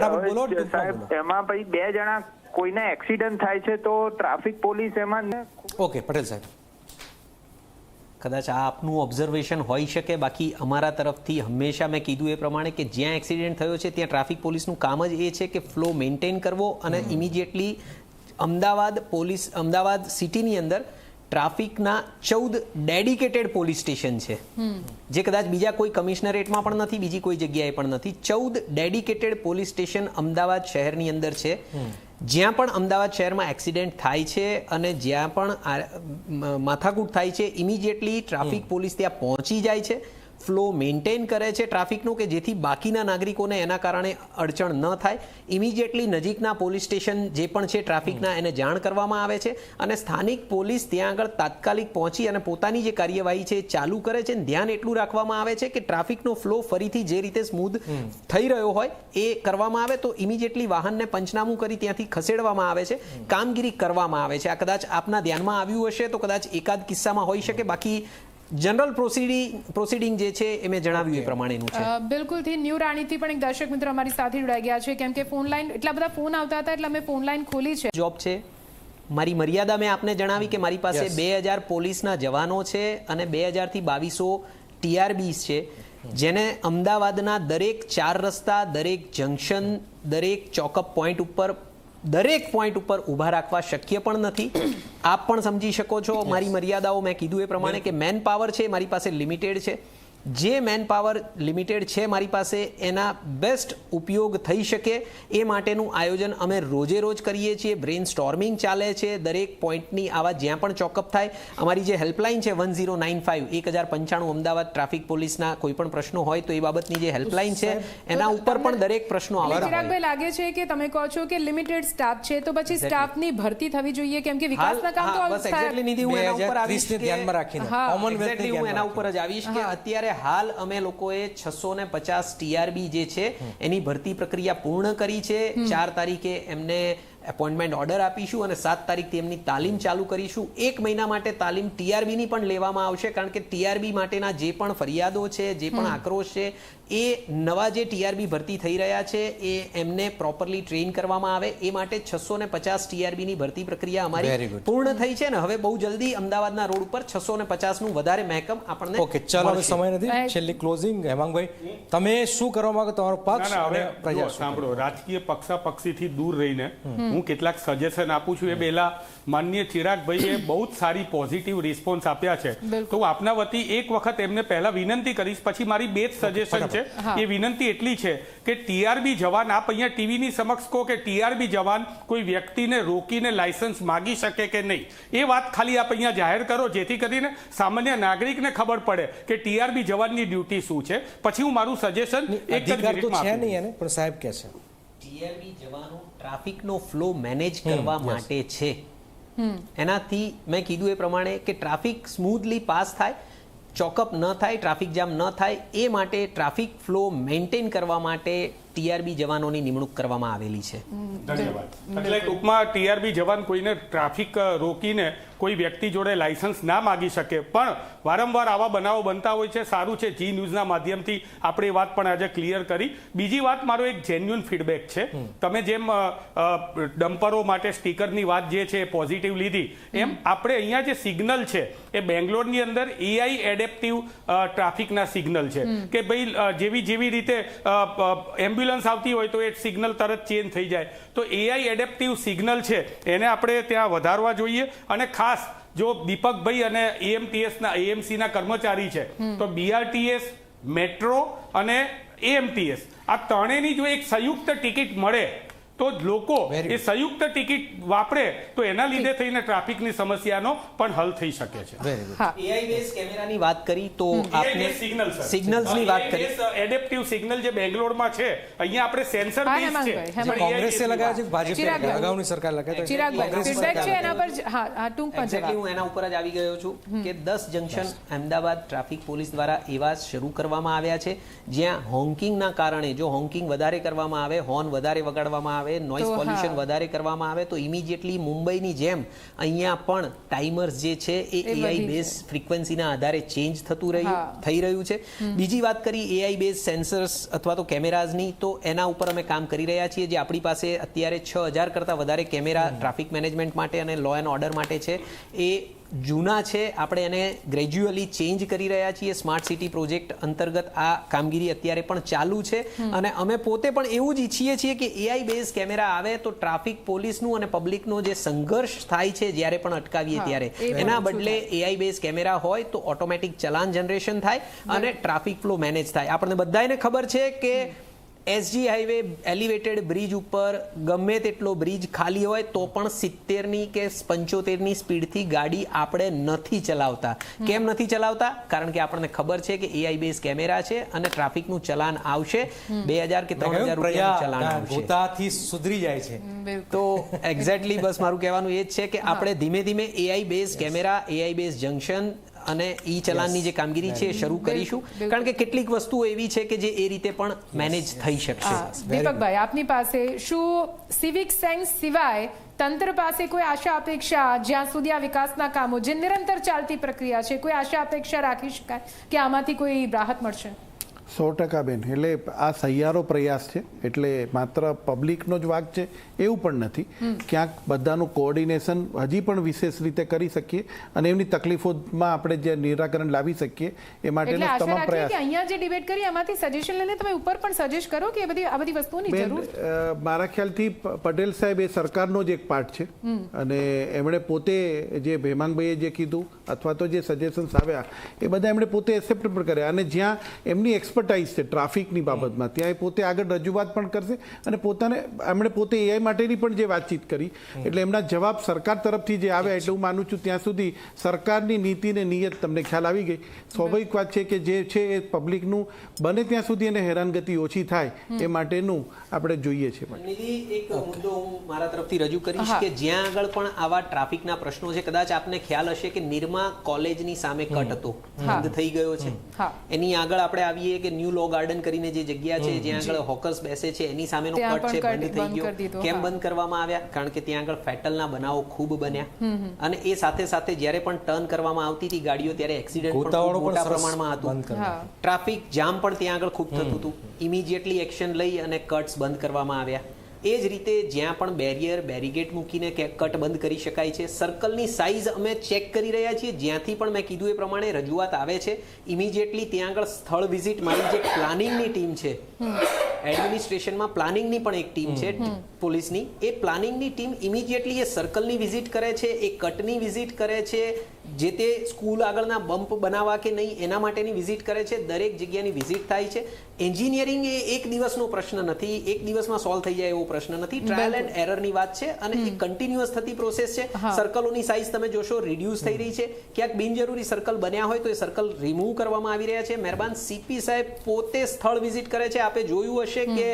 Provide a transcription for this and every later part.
ફટાફટ બોલો, સાહેબ એમાં ભાઈ બે જણા કોઈને એક્સિડન્ટ થાય છે તો ટ્રાફિક પોલીસ એમાં ઓકે પટેલ સાહેબ. કદાચ આ આપનું ઓબ્ઝર્વેશન હોઈ શકે બાકી અમારા તરફથી હંમેશા મેં કીધું એ પ્રમાણે કે જ્યાં એક્સિડન્ટ થયો છે ત્યાં ટ્રાફિક પોલીસનું કામ જ એ છે કે ફ્લો મેન્ટેન કરવો અને ઇમિડિયેટલી અમદાવાદ પોલીસ અમદાવાદ સિટીની અંદર ટ્રાફિકના ચૌદ ડેડિકેટેડ પોલીસ સ્ટેશન છે. જે કદાચ બીજા કોઈ કમિશનરેટમાં પણ નથી બીજી કોઈ જગ્યાએ પણ નથી. ચૌદ ડેડિકેટેડ પોલીસ સ્ટેશન અમદાવાદ શહેરની અંદર છે. જ્યાં પણ અમદાવાદ શહેરમાં એક્સિડન્ટ થાય છે અને જ્યાં પણ માથાકૂટ થાય છે ઇમિડિયેટલી ટ્રાફિક પોલીસ ત્યાં પહોંચી જાય છે. ફ્લો મેન્ટેન કરે છે ટ્રાફિકનો કે જેથી બાકીના નાગરિકોને એના કારણે અડચણ ન થાય. ઇમિડિયેટલી નજીકના પોલીસ સ્ટેશન જે પણ છે ટ્રાફિકના એને જાણ કરવામાં આવે છે અને સ્થાનિક પોલીસ ત્યાં આગળ તાત્કાલિક પહોંચી અને પોતાની જે કાર્યવાહી છે એ ચાલુ કરે છે. અને ધ્યાન એટલું રાખવામાં આવે છે કે ટ્રાફિકનો ફ્લો ફરીથી જે રીતે સ્મૂધ થઈ રહ્યો હોય એ કરવામાં આવે તો ઇમિડિયેટલી વાહનને પંચનામું કરી ત્યાંથી ખસેડવામાં આવે છે. કામગીરી કરવામાં આવે છે. આ કદાચ આપના ધ્યાનમાં આવ્યું હશે તો કદાચ એકાદ કિસ્સામાં હોઈ શકે. બાકી જનરલ પ્રોસિડિંગ પ્રોસિડિંગ જે છે એ મેં જણાવ્યું એ પ્રમાણેનું છે. બિલકુલથી ન્યૂ રાણીથી પણ એક દર્શક મિત્ર અમારી સાથે જોડાઈ ગયા છે. કેમ કે ફોન લાઈન એટલા બધા ફોન આવતા હતા એટલે અમે ફોન લાઈન ખોલી છે. જોબ છે. મારી મર્યાદા મેં આપને જણાવી કે મારી પાસે બે હજાર પોલીસના જવાનો છે અને બે હજારથી બાવીસો ટીઆરબીસ છે જેને અમદાવાદના દરેક ચાર રસ્તા દરેક જંકશન દરેક ચોકઅપ પોઈન્ટ ઉપર દરેક પોઈન્ટ ઉપર ઊભા રાખવા શક્ય પણ નથી. આપ પણ સમજી શકો છો મારી મર્યાદાઓ મેં કીધું એ પ્રમાણે કે મેન પાવર છે મારી પાસે લિમિટેડ છે. જે મેન પાવર લિમિટેડ છે મારી પાસે એના બેસ્ટ ઉપયોગ થઈ શકે એ માટેનું આયોજન અમે રોજે રોજ કરીએ છીએ. બ્રેન સ્ટોર્મિંગ ચાલે છે. દરેક પોઈન્ટની આવા જ્યાં પણ ચોકઅપ થાય અમારી જે હેલ્પલાઇન છે વન ઝીરો નાઇન ફાઇવ એક હજાર પંચાણું અમદાવાદ ટ્રાફિક પોલીસના કોઈ પણ પ્રશ્નો હોય તો એ બાબતની જે હેલ્પલાઇન છે એના ઉપર પણ દરેક પ્રશ્નો આવે લાગે છે કે તમે કહો છો કે લિમિટેડ સ્ટાફ છે તો પછી સ્ટાફની ભરતી થવી જોઈએ કેમ કે વિકાસના કામ તો હા, always બસ થાય. exactly નિધિ હું એના ઉપર આવીશ 2030 ને કે- ધ્યાનમાં રાખીને. હું એના ઉપર જ આવીશ કે અત્યારે હાલ અમે લોકોએ છસો ને પચાસ ટીઆરબી જે છે એની ભરતી પ્રક્રિયા પૂર્ણ કરી છે. ચાર તારીખે એમને એપોઇન્ટમેન્ટ ઓર્ડર આપીશું અને સાત તારીખથી એમની તાલીમ ચાલુ કરીશું. એક મહિના માટે તાલીમ ટીઆરબીની પણ લેવામાં આવશે કારણ કે ટીઆરબી માટેના જે પણ ફરિયાદો છે જે પણ આક્રોશ છે એ નવા જે ટીઆરબી ભરતી થઈ રહ્યા છે એ એમને પ્રોપરલી ટ્રેન કરવામાં આવે. એ માટે છસો ને પચાસ ટીઆરબીની ભરતી પ્રક્રિયા અમારી પૂર્ણ થઈ છે ને હવે બહુ જલ્દી અમદાવાદના રોડ ઉપર છસો ને પચાસનું વધારે મહેકમ આપણને ઓકે ચાલો સમય નથી. છેલ્લી ક્લોઝિંગ હેમાંગભાઈ તમે શું કરવા માંગો તમારો પક્ષ હવે પ્રજા સાંભળો રાજકીય પક્ષાપક્ષીથી દૂર રહીને હું કેટલાક સજેશન આપું છું. એ પહેલા માનનીય ચિરાગભાઈએ બહુ જ સારી પોઝિટિવ રિસ્પોન્સ આપ્યા છે. તો આપના વતી એક વખત એમને પહેલા વિનંતી કરીશ પછી મારી બે જ સજેશન છે. હા. એ વિનંતી એટલી છે કે ટીઆરબી જવાન આપ અહીંયા ટીવીની સમક્ષ કહો કે ટીઆરબી જવાન કોઈ વ્યક્તિને રોકીને લાયસન્સ માગી શકે કે નહીં? એ વાત ખાલી આપ અહીંયા જાહેર કરો જેથી કરીને સામાન્ય નાગરિકને ખબર પડે કે ટીઆરબી જવાનની ડ્યુટી શું છે. પછી હું મારું સજેશન એક જ મિનિટમાં છે નહીં એને પણ સાહેબ કે છે. ટીઆરબી જવાનો ટ્રાફિકનો ફ્લો મેનેજ કરવા માટે છે. એનાથી મેં કીધું એ પ્રમાણે કે ટ્રાફિક સ્મૂથલી પાસ થાય ચોકઅપ ન થાય ટ્રાફિક જામ ન થાય એ માટે ટ્રાફિક ફ્લો મેન્ટેન કરવા માટે ટીઆરબી જવાનોની નિમણૂક કરવામાં આવેલી છે. ધન્યવાદ. એટલે ટૂંકમાં ટીઆરબી જવાન કોઈને ટ્રાફિક રોકીને કોઈ વ્યક્તિ જોડે લાયસન્સ ના માગી શકે. પણ વારંવાર આવા બનાવો બનતા હોય છે. સારું છે. જી ન્યૂઝના માધ્યમથી આપણે વાત પણ આજે ક્લિયર કરી. બીજી વાત મારો એક જેન્યુઅન ફીડબેક છે. તમે જેમ ડમ્પરો માટે સ્ટીકરની વાત જે છે એ પોઝિટિવ લીધી. એમ આપણે અહીંયા જે સિગ્નલ છે એ બેંગ્લોરની અંદર એઆઈ એડેપ્ટિવ ટ્રાફિકના સિગ્નલ છે. કે ભાઈ જેવી જેવી રીતે એમ્બ્યુલન્સ આવતી હોય તો એ સિગ્નલ તરત ચેન્જ થઈ જાય. તો એઆઈ એડેપ્ટિવ સિગ્નલ છે એને આપણે ત્યાં વધારવા જોઈએ. અને ખાસ જો દીપકભાઈ અને એએમટીએસના એએમસીના કર્મચારી છે તો બીઆરટીએસ મેટ્રો અને એએમટીએસ આ ત્રણેયની જો એક સંયુક્ત ટિકિટ મળે તો લોકો એ સંયુક્ત ટિકિટ વાપરે તો એના લીધે થઈને ટ્રાફિકની સમસ્યાનો પણ હલ થઈ શકે છે. એઆઈ બેઝ કેમેરાની વાત કરી તો આપણે સિગ્નલ સિગ્નલ્સની વાત કરી. એડેપ્ટિવ સિગ્નલ જે બેંગ્લોરમાં છે અહીંયા આપણે સેન્સર બેઝ છે. પણ કોંગ્રેસે લગાવ્યા છે ભાજપે અગાઉની સરકાર લગાવ્યા છે? ચિરાગભાઈ ફીડબેક છે એના પર હા હા ટૂંકમાં એક્ઝેક્ટલી જવાબ હું એના ઉપર જ આવી ગયો છું કે દસ જંકશન અમદાવાદ ટ્રાફિક પોલીસ દ્વારા એવા શરૂ કરવામાં આવ્યા છે જ્યાં હોંકિંગના કારણે જો હોંકિંગ વધારે કરવામાં આવે હોર્ન વધારે વગાડવામાં આવે આવે નોઇઝ પોલ્યુશન વધારે કરવામાં આવે તો ઇમિડિયેટલી મુંબઈની જેમ અહીંયા પણ ટાઈમર્સ જે છે એ એઆઈ બેઝ ફ્રિકવન્સીના આધારે ચેન્જ થતું રહ્યું થઈ રહ્યું છે. બીજી વાત કરી એઆઈ બેઝ સેન્સર્સ અથવા તો કેમેરાઝની તો એના ઉપર અમે કામ કરી રહ્યા છીએ જે આપણી પાસે અત્યારે છ હજાર કરતાં વધારે કેમેરા ટ્રાફિક મેનેજમેન્ટ માટે અને લો એન્ડ ઓર્ડર માટે છે. એ જૂના છે આપણે એને ગ્રેજ્યુઅલી ચેન્જ કરી રહ્યા છીએ. સ્માર્ટ સિટી પ્રોજેક્ટ અંતર્ગત આ કામગીરી અત્યારે પણ ચાલુ છે. અને અમે પોતે પણ એવું જ ઈચ્છીએ છીએ કે એઆઈ બેઝ કેમેરા આવે તો ટ્રાફિક પોલીસનું અને પબ્લિકનો જે સંઘર્ષ થાય છે જ્યારે પણ અટકાવીએ ત્યારે. એના બદલે એઆઈ બેઝ કેમેરા હોય તો ઓટોમેટિક ચલાન જનરેશન થાય અને ટ્રાફિક ફ્લો મેનેજ થાય. આપણને બધાને ખબર છે કે એસજી હાઈવે એલિવેટેડ બ્રિજ ઉપર ગમે તેટલો બ્રિજ ખાલી હોય તો પણ સિત્તેરની કે પંચોતેરની સ્પીડથી ગાડી આપણે નથી ચલાવતા. કેમ નથી ચલાવતા? કારણ કે આપણને ખબર છે કે એઆઈ બેઝ કેમેરા છે અને ટ્રાફિકનું ચલાન આવશે. બે હજાર કે ત્રણ હજાર રૂપિયાનું ચલાન આવશે. સુધરી જાય છે. તો એક્ઝેક્ટલી બસ મારું કહેવાનું એ જ છે કે આપણે ધીમે ધીમે AI base camera AI base junction અને ઈ ચલાનની જે કામગીરી છે શરૂ કરીશું. કારણ કે કેટલીક વસ્તુઓ એવી છે કે જે એ રીતે પણ મેનેજ થઈ શકશે. દીપકભાઈ આપની પાસે શું સિવિક સેન્સ સિવાય તંત્ર પાસે કોઈ આશા અપેક્ષા જ્યાં સુધી આ વિકાસના કામો જે નિરંતર ચાલતી પ્રક્રિયા છે કોઈ આશા અપેક્ષા રાખી શકાય કે આમાંથી કોઈ રાહત મળશે? સો ટકા બેન. એટલે આ સહિયારો પ્રયાસ છે. એટલે માત્ર પબ્લિકનો જ વાક છે એવું પણ નથી. ક્યાંક બધાનું કોઓર્ડિનેશન હજી પણ વિશેષ રીતે કરી શકીએ અને એમની તકલીફોમાં આપણે જે નિરાકરણ લાવી શકીએ એ માટે માટેનો તમામ પ્રયાસ. અહીંયા જે ડિબેટ કરી એમાંથી સજેશન લઈને તમે ઉપર પણ સજેસ્ટ કરો કે બધી આ બધી વસ્તુની જરૂર? મારા ખ્યાલથી પટેલ સાહેબ એ સરકારનો જ એક પાર્ટ છે. અને એમણે પોતે જે ભેમાંગભાઈએ જે કીધું અથવા તો જે સજેશન્સ આવ્યા એ બધા એમણે પોતે એક્સેપ્ટ પણ કર્યા. અને જ્યાં એમની એક્સપર્ટાઇઝ છે ટ્રાફિકની બાબતમાં. ત્યાં એ પોતે આગળ રજૂઆત પણ કરશે અને પોતાને એમણે પોતે એઆઈ માટેની પણ જે વાતચીત કરી એટલે એમના જવાબ સરકાર તરફથી જે આવ્યા એટલે હું માનું છું ત્યાં સુધી સરકારની નીતિ ને નિયત તમને ખ્યાલ આવી ગઈ. સ્વાભાવિક વાત છે કે જે છે એ પબ્લિકનું બને ત્યાં સુધી એને હેરાનગતિ ઓછી થાય એ માટેનું આપણે જોઈએ છે એક મુદ્દો હું મારા તરફથી રજૂ કરીશ કે જ્યાં આગળ પણ આવા ટ્રાફિકના પ્રશ્નો છે કદાચ આપને ખ્યાલ હશે કે નિરમા કોલેજની સામે કટ હતો. બંધ થઈ ગયો છે. એની આગળ આપણે આવીએ કે ન્યૂ લો ગાર્ડન કરીને જે જગ્યા છે જ્યાં આગળ હોકર્સ બેસે છે એની સામેનો કટ છે બંધ થઈ બંધ કરી દીધો, ગયો કેમ બંધ કરવામાં આવ્યા? કારણ કે ત્યાં આગળ ફેટલના બનાવો ખૂબ બન્યા. અને એ સાથે સાથે જ્યારે પણ ટર્ન કરવામાં આવતી હતી ગાડીઓ ત્યારે એક્સિડન્ટ મોટા પ્રમાણમાં હતું. ટ્રાફિક જામ પણ ત્યાં આગળ ખૂબ થતું હતું. ઇમિડિયેટલી એક્શન લઈ અને કટ્સ બંધ કરવામાં આવ્યા. એ જ રીતે જ્યાં પણ બેરિયર બેરિગેટ મૂકીને કે કટ બંધ કરી શકાય છે સર્કલની સાઇઝ અમે ચેક કરી રહ્યા છીએ. જ્યાંથી પણ મેં કીધું એ પ્રમાણે રજૂઆત આવે છે. ઇમિડિયેટલી ત્યાં આગળ સ્થળ વિઝિટ મારી જે પ્લાનિંગની ટીમ છે. એડમિનિસ્ટ્રેશનમાં પ્લાનિંગની પણ એક ટીમ છે. પોલીસની એ પ્લાનિંગની ટીમ ઇમિડિયેટલી એ સર્કલની વિઝિટ કરે છે એ કટની વિઝિટ કરે છે જે તે સ્કૂલ આગળના બમ્પ બનાવવા કે નહીં એના માટેની વિઝિટ કરે છે. દરેક જગ્યાની વિઝિટ થાય છે. એન્જિનિયરિંગ એ એક દિવસનો પ્રશ્ન નથી. એક દિવસમાં સોલ્વ થઈ જાય એવો પ્રશ્ન નથી. ટ્રાયલ એન્ડ એરરની વાત છે અને એ કન્ટિન્યુઅસ થતી પ્રોસેસ છે. સર્કલોની સાઇઝ તમે જોશો રિડ્યુસ થઈ રહી છે. ક્યાંક બિનજરૂરી સર્કલ બન્યા હોય તો એ સર્કલ રિમૂવ કરવામાં આવી રહ્યા છે. મહેરબાન સીપી સાહેબ પોતે સ્થળ વિઝિટ કરે છે. આપે જોયું હશે કે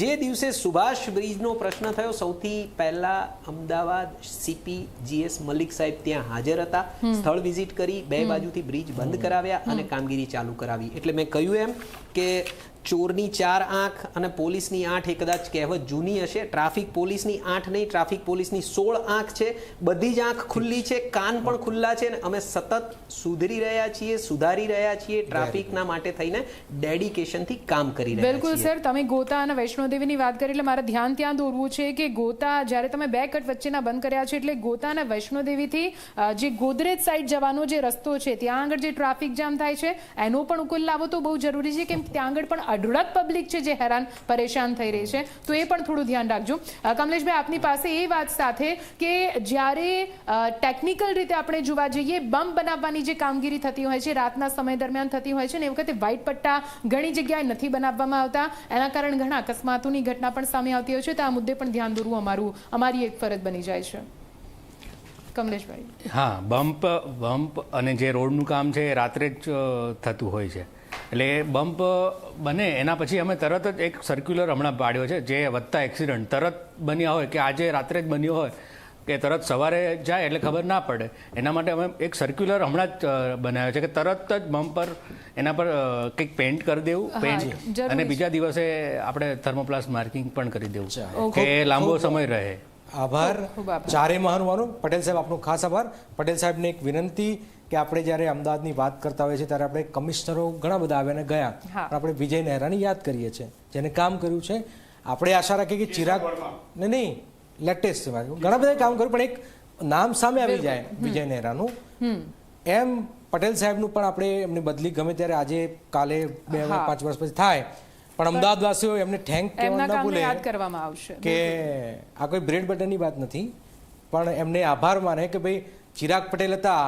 જે દિવસે સુભાષ બ્રિજનો પ્રશ્ન થયો સૌથી પહેલા અમદાવાદ સીપી જીએસ મલિક સાહેબ ત્યાં હાજર હતા. સ્થળ વિઝિટ કરી બે બાજુથી બ્રિજ બંધ કરાવ્યા અને કામગીરી ચાલુ કરાવી. એટલે મેં કહ્યું એમ કે ચોરની ચાર આંખ અને પોલીસની આઠ એ કદાચ કહેવત જૂની હશે. ટ્રાફિક પોલીસની આઠ નહીં ટ્રાફિક પોલીસની સોળ આંખ છે. બધી જ આંખ ખુલ્લી છે કાન પણ ખુલ્લા છે અને અમે સતત સુધરી રહ્યા છીએ સુધારી રહ્યા છીએ ટ્રાફિકના માટે થઈને ડેડિકેશનથી કામ કરી રહ્યા બિલકુલ સર તમે ગોતા અને વૈષ્ણોદેવીની વાત કરી એટલે મારે ધ્યાન ત્યાં દોરવું છે કે ગોતા જ્યારે તમે બે કટ વચ્ચેના બંધ કર્યા છે એટલે ગોતા અને વૈષ્ણોદેવીથી જે ગોદરેજ સાઈડ જવાનો જે રસ્તો છે ત્યાં આગળ જે ટ્રાફિક જામ થાય છે એનો પણ ઉકેલ લાવવો તો બહુ જરૂરી છે કેમ ત્યાં આગળ પણ અઢળક પબ્લિક છે જે હેરાન, પરેશાન થઈ રહી છે. તો એ પણ થોડું ધ્યાન રાખજો. કમલેશભાઈ, આપની પાસે એ વાત સાથે કે જ્યારે ટેકનિકલ રીતે આપણે જોવા જઈએ બમ બનાવવાની જે કામગીરી થતી હોય છે, રાતના સમય દરમિયાન થતી હોય છે, ને એ વખતે વ્હાઇટ પટ્ટા ઘણી જગ્યાએ નથી બનાવવામાં આવતા. એના કારણે ઘણા અકસ્માતોની ઘટના પણ સામે આવતી હોય છે. તો આ મુદ્દે પણ ધ્યાન દોરવું અમારું, અમારી એક ફરજ બની જાય છે. કમલેશભાઈ. હા બમ્પ બમ્પ અને જે રોડનું કામ છે, એ રાત્રે જ થતું હોય છે. એટલે બમ્પ બને એના પછી અમે તરત જ એક સર્ક્યુલર હમણાં પાડ્યો છે જે વધતા એક્સિડન્ટ તરત બન્યા હોય કે આજે રાત્રે જ બન્યો હોય કે તરત સવારે જાય એટલે ખબર ના પડે. એના માટે અમે એક સર્ક્યુલર હમણાં જ બનાવ્યો છે કે તરત જ બમ્પ પર એના પર કંઈક પેન્ટ કરી દેવું પેન્ટ અને બીજા દિવસે આપણે થર્મોપ્લાસ્ટ માર્કિંગ પણ કરી દેવું. કે લાંબો સમય રહે. આભાર. ચારે મહાનુભાવો પટેલ સાહેબ આપનો ખાસ આભાર. પટેલ સાહેબને એક વિનંતી કે આપણે જ્યારે અમદાવાદની વાત કરતા હોઈએ છીએ ત્યારે આપણે કમિશનરો ઘણા બધા આવ્યા અને ગયા. પણ આપણે વિજય નહેરાની યાદ કરીએ છીએ જેને કામ કર્યું છે. આપણે આશા રાખીએ કે ચિરાગ નહીં નહીં લેટેસ્ટ છે ઘણા બધા કામ કર્યું પણ એક નામ સામે આવી જાય વિજય નહેરાનું. એમ પટેલ સાહેબનું પણ આપણે એમની બદલી ગમે ત્યારે આજે કાલે બે. પાંચ વર્ષ પછી થાય. પણ અમદાવાદવાસીઓ એમને થેન્ક કહેવાનું ના ભૂલે યાદ કરવામાં આવશે. કે આ કોઈ બ્રેડ બટરની વાત નથી પણ એમને આભાર માને કે ભાઈ ચિરાગ પટેલ હતા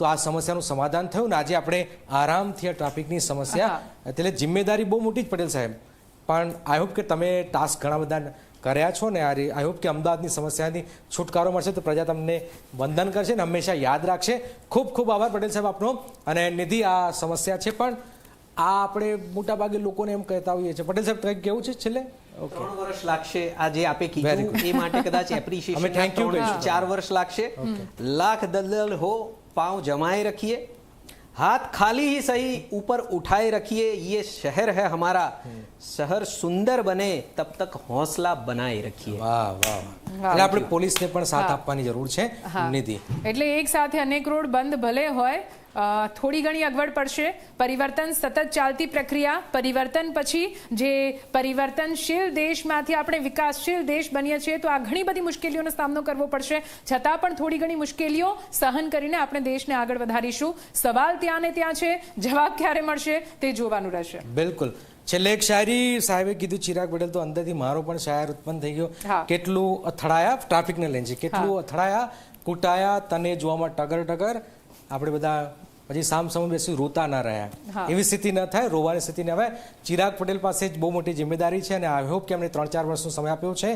તો આ સમસ્યાનું સમાધાન થયું ને આજે આપણે આરામથી આ ટ્રાફિકની સમસ્યા એટલે જિમ્મેદારી બહુ મોટી જ પટેલ સાહેબ. પણ આઈ હોપ કે તમે ટાસ્ક ઘણા બધા કર્યા છો ને આઈ હોપ કે અમદાવાદની સમસ્યાની છુટકારો મળશે તો પ્રજા તમને વંદન કરશે ને હંમેશા યાદ રાખશે. ખૂબ ખૂબ આભાર પટેલ સાહેબ આપનો. અને નિધિ આ સમસ્યા છે પણ આ આપણે મોટાભાગે લોકોને એમ કહેતા હોઈએ છીએ. પટેલ સાહેબ કંઈક કેવું છે છેલ્લે? ઓકે. ત્રણ વર્ષ લાગશે આ જે આપે કીધું. એ માટે કદાચ એપ્રિશિએશન ચાર વર્ષ લાગશે. લાખ દલદલ હો पाँव जमाए रखिए હાથ ખાલી ही सही ऊपर उठाए रखिए ये शहर है हमारा। શહેર સુંદર બને તબ તક હોસલા બનાવી રાખીએ વાહ વાહ એટલે આપણે પોલીસને પણ સાથ આપવાની જરૂર છે નિધિ. એટલે એક સાથે અનેક રોડ બંધ ભલે હોય થોડી ઘણી અગવડ પડશે. પરિવર્તન સતત ચાલતી પ્રક્રિયા પરિવર્તન પછી જે પરિવર્તનશીલ દેશમાંથી આપણે વિકાસશીલ દેશ બનીએ છીએ તો આ ઘણી બધી મુશ્કેલીઓનો સામનો કરવો પડશે. છતાં પણ થોડી ઘણી મુશ્કેલીઓ સહન કરીને આપણે દેશને આગળ વધારીશું. સવાલ ત્યાં ને ત્યાં છે જવાબ ક્યારે મળશે તે જોવાનું રહેશે. બિલકુલ. છેલ્લે એક શાયરી સાહેબે કીધું ચિરાગ પટેલ તો અંદરથી મારો પણ શાયર ઉત્પન્ન થઈ ગયો. કેટલું અથડાયા ટ્રાફિકને લઈને છે. કેટલું અથડાયા કૂટાયા તને જોવામાં ટગર ટગર આપણે બધા પછી સામ સામે બેસી રોતા ના રહ્યા. એવી સ્થિતિ ન થાય રોવાની સ્થિતિ ન આવે ચિરાગ પટેલ પાસે જ બહુ મોટી જિમ્મેદારી છે અને આઈ હોપ કે એમને ત્રણ ચાર વર્ષનો સમય આપ્યો છે.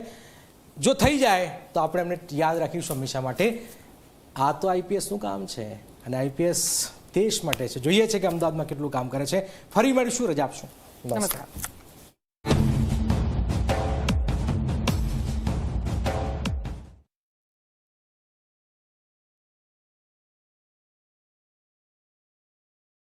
જો થઈ જાય તો આપણે એમને યાદ રાખીશું હંમેશા માટે. આ તો આઈપીએસનું કામ છે અને આઈપીએસ દેશ માટે છે. જોઈએ છે કે અમદાવાદમાં કેટલું કામ કરે છે. ફરી મળીશું રજા આપશું. નમસ્કાર.